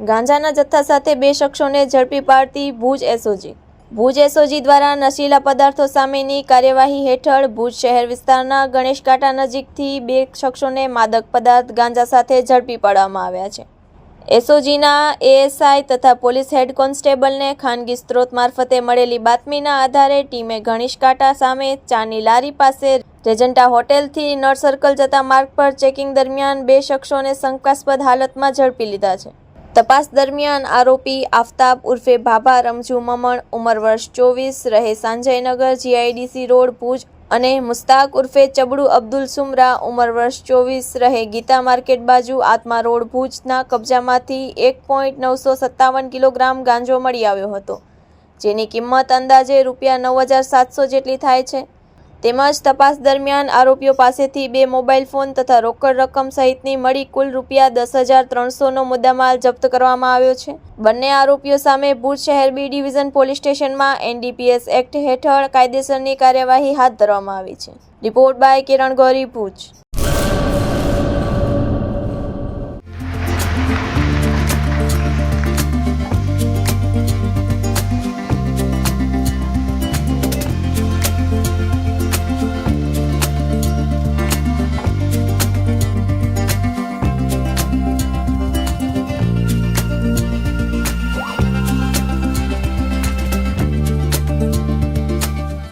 ગાંજાના જથ્થા સાથે બે શખ્સોને ઝડપી પાડતી ભુજ એસઓજી ભુજ એસઓજી દ્વારા નશીલા પદાર્થો સામેની કાર્યવાહી હેઠળ ભુજ શહેર વિસ્તારના ગણેશકાંટા નજીકથી બે શખ્સોને માદક પદાર્થ ગાંજા સાથે ઝડપી પાડવામાં આવ્યા છે. એસઓજીના એએસઆઈ તથા પોલીસ હેડ કોન્સ્ટેબલને ખાનગી સ્ત્રોત મારફતે મળેલી બાતમીના આધારે ટીમે ગણેશકાંટા સામે ચાની લારી પાસે રેજન્ટા હોટેલથી નળ સર્કલ જતા માર્ગ પર ચેકિંગ દરમિયાન બે શખ્સોને શંકાસ્પદ હાલતમાં ઝડપી લીધા છે. તપાસ દરમિયાન આરોપી આફતાબ ઉર્ફે ભાભા રમજુ મમણ, ઉંમર વર્ષ ચોવીસ, રહે સંજયનગર, જીઆઈડીસી રોડ, ભુજ અને મુસ્તાક ઉર્ફે ચબડુ અબ્દુલ સુમરા, ઉંમર વર્ષ ચોવીસ, રહે ગીતા માર્કેટ બાજુ, આત્મા રોડ, ભુજના કબજામાંથી એક પોઈન્ટ નવસો સત્તાવન કિલોગ્રામ ગાંજો મળી આવ્યો હતો, જેની કિંમત અંદાજે રૂપિયા નવ હજાર સાતસો જેટલી થાય છે. તેમજ તપાસ દરમિયાન આરોપીઓ પાસેથી બે મોબાઈલ ફોન તથા રોકડ રકમ સહિતની મળી કુલ રૂપિયા દસ હજાર ત્રણસોનો મુદ્દામાલ જપ્ત કરવામાં આવ્યો છે. બંને આરોપીઓ સામે ભુજ શહેર બી ડિવિઝન પોલીસ સ્ટેશનમાં એનડીપીએસ એક્ટ હેઠળ કાયદેસરની કાર્યવાહી હાથ ધરવામાં આવી છે. Report by Kiran Gauri Bhuj.